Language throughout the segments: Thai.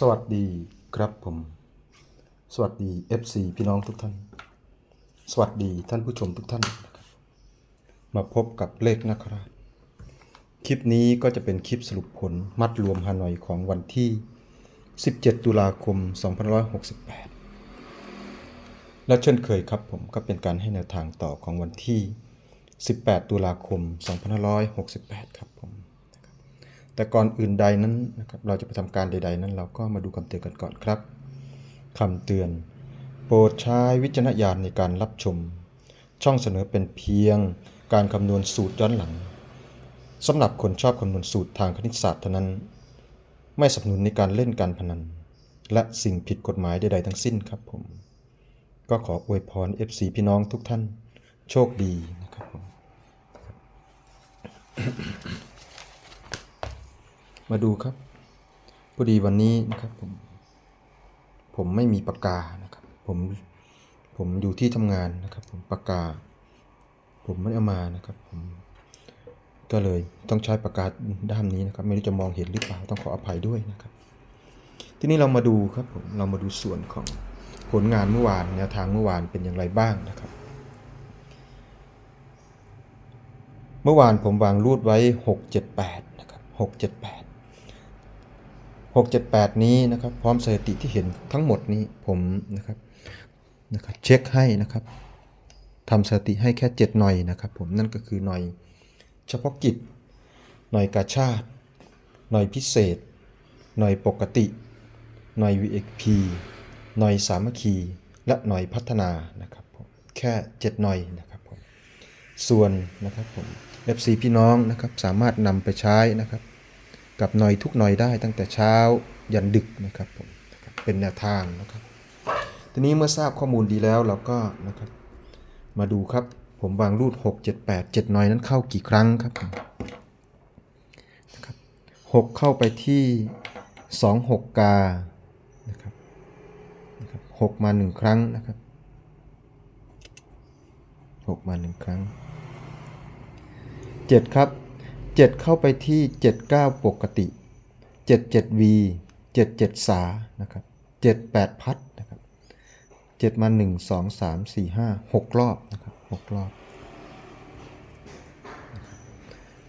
สวัสดีครับผม สวัสดี FC พี่น้องทุกท่าน สวัสดีท่านผู้ชมทุกท่านนะครับมาพบกับเลขนะครับ คลิปนี้ก็จะเป็นคลิปสรุปผลมัดรวมฮานอยของวันที่ 17 ตุลาคม 2568 และเช่นเคยครับผมก็เป็นการให้แนวทางต่อของวันที่ 18 ตุลาคม 2568 ครับผม แต่ก่อนอื่นใดนั้นนะครับเราจะไปทำการใด ๆ นั้น เราก็มาดูคำเตือนกันก่อนครับคำเตือน โปรดใช้วิจารณญาณในการรับชม ช่องเสนอเป็นเพียงการคำนวณสูตรย้อนหลังสำหรับคนชอบคำนวณสูตรทางคณิตศาสตร์เท่านั้น ไม่สนับสนุนในการเล่นการพนัน และสิ่งผิดกฎหมายใด ๆ ทั้งสิ้นครับผม ก็ขออวยพร FC พี่น้องทุกท่าน โชคดีนะครับผม มาดูครับพอดีวันนี้นะครับผมผมไม่มีปากกานะครับ ผมผมอยู่ที่ทำงานนะครับ ผมปากกา ผมไม่เอามานะครับ ผมก็เลยต้องใช้ปากกาด้ามนี้นะครับ ไม่รู้จะมองเห็นหรือเปล่าต้องขออภัยด้วยนะครับ ทีนี้เรามาดูครับผมเรามาดูส่วนของผลงานเมื่อวานแนวทางเมื่อวานเป็นอย่างไรบ้างนะครับ เมื่อวานผมวางรูดไว้ 678 นะครับ 678 678 นี้นะครับ พร้อมสถิติที่เห็นทั้งหมดนี้ผมนะครับนะครับเช็คให้นะครับทำสถิติให้แค่ 7 หน่อยนะครับ ผมนั่นก็คือหน่อยเฉพาะกิจ หน่อยกาชาติ หน่อยพิเศษ หน่อยปกติ หน่อย VIP หน่อยสามัคคี และหน่อยพัฒนานะครับผมแค่ 7 หน่อยนะครับผมส่วนนะครับผม FC พี่น้องนะครับสามารถนำไปใช้นะครับ กับหน่อยทุกหน่อยได้ตั้งแต่เช้ายันดึกนะครับผมเป็นแนวทางนะครับ ทีนี้เมื่อทราบข้อมูลดีแล้วเราก็นะครับ มาดูครับผมวางรูด 6 7 8 7หน่อยนั้นเข้ากี่ครั้งครับผมนะครับ6เข้าไปที่ 2 6 กานะครับนะครับ6มา 1 ครั้งนะครับ 6 มา 1 ครั้ง 7 ครับ 7 เข้าไปที่ 79 ปกติ 77V 77 สานะครับ78 พัดนะครับ7มา 1 2 3 4 5 6 รอบนะครับ6รอบ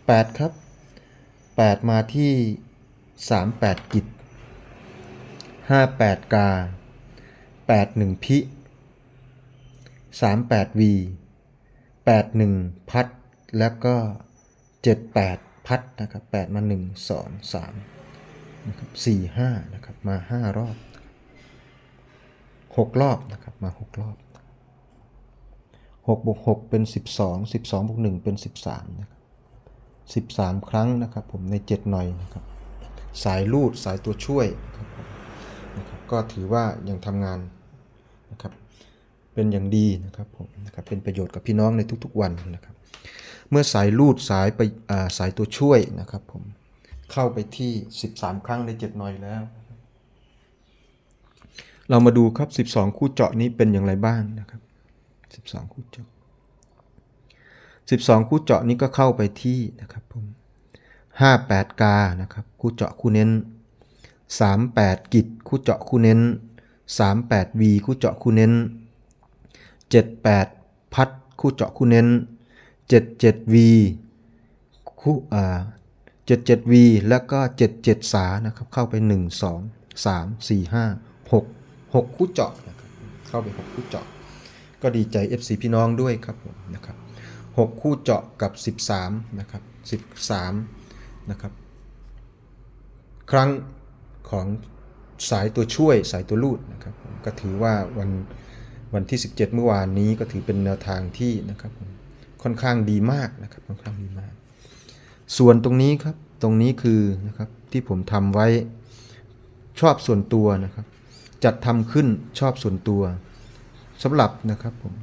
8 ครับ 8 มาที่ 38 กิจ 58 กา 81 พิ 38V 81 พัด แล้วก็ 78 พัดนะครับ8มา 1 2 3นะครับ4 5นะครับมา 5 รอบ 6 รอบนะครับมา 6 รอบ6บวก6เป็น 12 12บวก1เป็น 13นะครับ13 ครั้งนะครับผมใน 7 หน่อยนะครับสายลูดสายตัวช่วยนะครับนะครับก็ถือว่ายังทำงานนะครับเป็นอย่างดีนะครับผมนะครับเป็นประโยชน์กับพี่น้องในทุกๆวันนะครับ เมื่อสายลูดสายไปาสายตัวช่วยนะครับผมเข้าไปที่ 13 ครั้งใน7หน่อยแล้ว เรามาดูครับ 12 คู่เจาะนี้เป็นอย่างไรบ้างนะครับ 12 คู่เจาะ 12 คู่เจาะนี้ก็เข้าไปที่นะครับผม58 กานะครับคู่เจาะคู่เน้น 38 กิจคู่เจาะคู่เน้น 38 V คู่เจาะคู่เน้น 78 พัดคู่เจาะคู่เน้น 77V คู่อ่า 77V แล้วก็ 77 สานะครับ เข้าไป 1 2 3 4 5 6 6 คู่เจาะนะครับเข้าไป 6 คู่เจาะ ก็ดีใจ FC พี่น้องด้วยครับผมนะครับ6คู่เจาะกับ 13นะครับ13นะครับครั้งของสายตัวช่วยสายตัวลูดนะครับก็ถือว่าวันวันที่ 17 เมื่อวานนี้ก็ถือเป็นแนวทางที่นะครับ ค่อนข้างดีมากนะครับค่อนข้างดีมาก ส่วนตรงนี้ครับตรงนี้คือนะครับที่ผมทำไว้ชอบส่วนตัวนะครับ จัดทำขึ้นชอบส่วนตัวสำหรับนะครับผม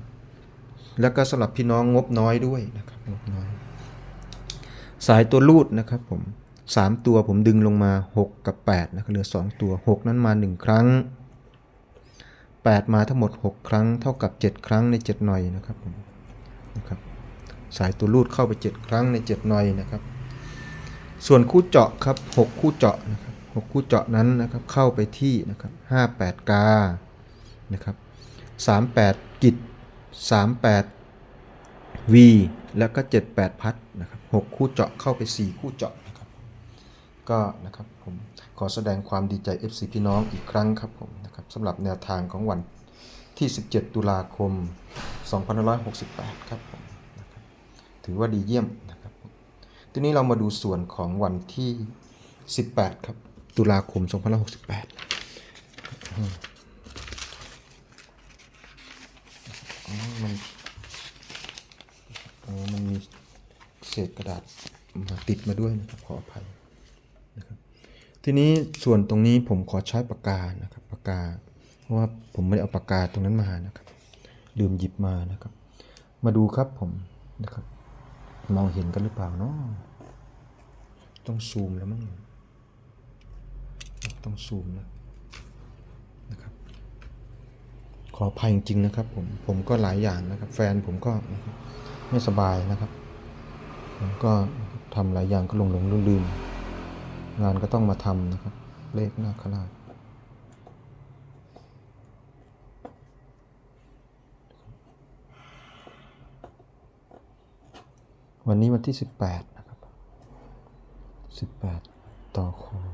แล้วก็สำหรับพี่น้องงบน้อยด้วยนะครับงบน้อยสายตัวรูดนะครับผมสามตัวผมดึงลงมา 6 กับ 8นะครับเหลือ 2 ตัว 6 นั้นมา 1 ครั้ง 8 มาทั้งหมด 6 ครั้ง เท่ากับ 7 ครั้งใน 7 หน่อยนะครับผมนะครับ สายตัวรูดเข้าไป 7 ครั้งใน 7 หน่อยนะครับ ส่วนคู่เจาะครับ 6 คู่เจาะนะครับหกคู่เจาะนั้นนะครับเข้าไปที่นะครับห้าแปดกานะครับสามแปดกิจสามแปด V แล้วก็ 78 พัดนะครับ6คู่เจาะเข้าไป 4 คู่เจาะนะครับก็นะครับผมขอแสดงความดีใจ FC พี่น้องอีกครั้งครับผมนะครับสำหรับแนวทางของวันที่ 17 ตุลาคม 2568 ครับผมนะครับ ถือว่าดีเยี่ยมนะครับ ทีนี้เรามาดูส่วนของวันที่ 18 ครับ ตุลาคม 2568มันมันมีเศษกระดาษมาติดมาด้วยนะครับ ขออภัยนะครับ ทีนี้ส่วนตรงนี้ผมขอใช้ปากกานะครับปากกา เพราะว่าผมไม่ได้เอาปากกาตรงนั้นมานะครับลืมหยิบมานะครับ มาดูครับผมนะครับ มองเห็นกันหรือเปล่าเนาะต้องซูมแล้วมั้งต้องซูมแล้วนะครับ ขออภัยจริงๆนะครับ ผมผมก็หลายอย่างนะครับ แฟนผมก็ไม่สบายนะครับ ผมก็ทำหลายอย่างก็หลงหลงลืมลืมงานก็ต้องมาทำนะครับ เลขหน้าคราช วันนี้วันที่ 18 นะครับ 18 ต่อคอ68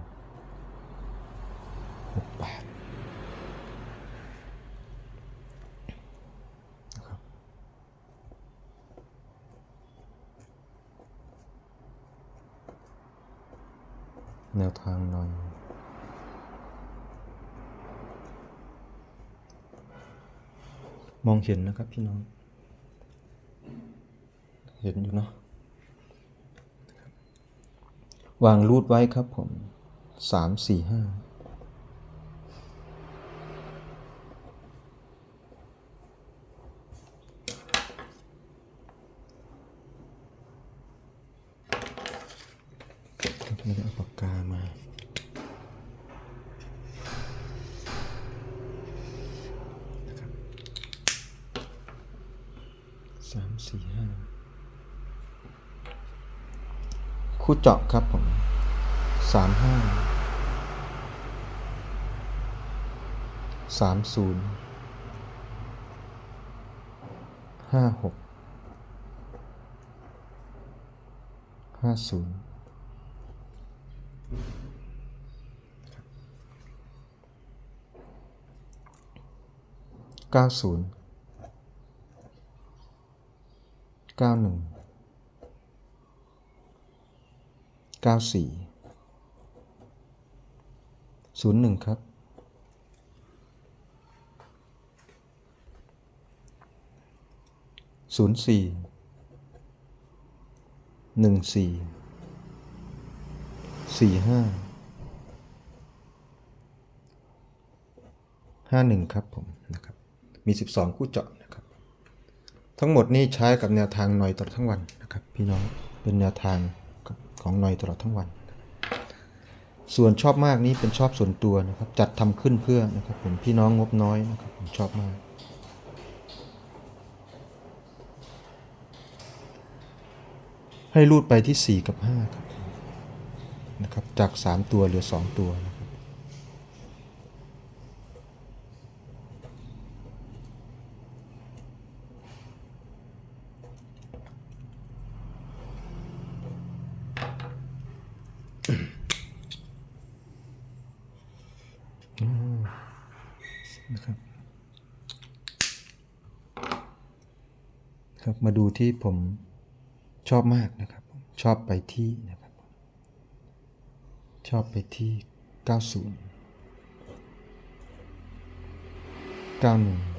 แนวทางหน่อยมองเห็นนะครับพี่น้อง เห็นอยู่เนาะ วางรูดไว้ครับผมสามสี่ห้าไม่ได้เอาปากกามาสามสี่ห้า คู่เจาะครับผมสามห้าสามศูนย์ห้าหกห้าศูนย์เก้าศูนย์เก้าหนึ่ง เก้าสี่ศูนย์หนึ่งครับศูนย์สี่หนึ่งสี่สี่ห้าห้าหนึ่งครับผมนะครับ มี 12 คู่เจาะนะครับ ทั้งหมดนี้ใช้กับแนวทางหน่อยตลอดทั้งวันนะครับ พี่น้องเป็นแนวทาง ของหน่อยตลอดทั้งวัน ส่วนชอบมากนี้เป็นชอบส่วนตัวนะครับ จัดทำขึ้นเพื่อนะครับผมพี่น้องงบน้อยนะครับผมชอบมาก ให้รูดไปที่ 4 กับ5ครับนะครับจาก 3 ตัวเหลือ 2 ตัวนะ นะครับ ครับมาดูที่ผมชอบมากนะครับ ชอบไปที่นะครับ ชอบไปที่ 90 91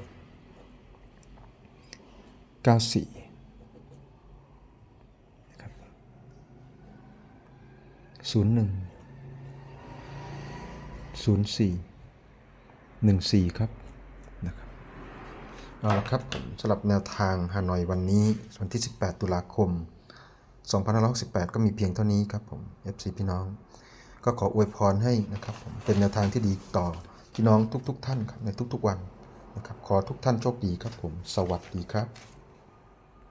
94นะครับ01 04 14 ครับนะครับเอาละครับสำหรับแนวทางฮานอยวันนี้วันที่ 18 ตุลาคม2568 ก็มีเพียงเท่านี้ครับผม FC พี่น้อง ก็ขออวยพรให้นะครับผมเป็นแนวทางที่ดีต่อพี่น้องทุกๆทท่านครับในทุกๆวันนะครับขอทุกท่านโชคดีครับผม สวัสดีครับ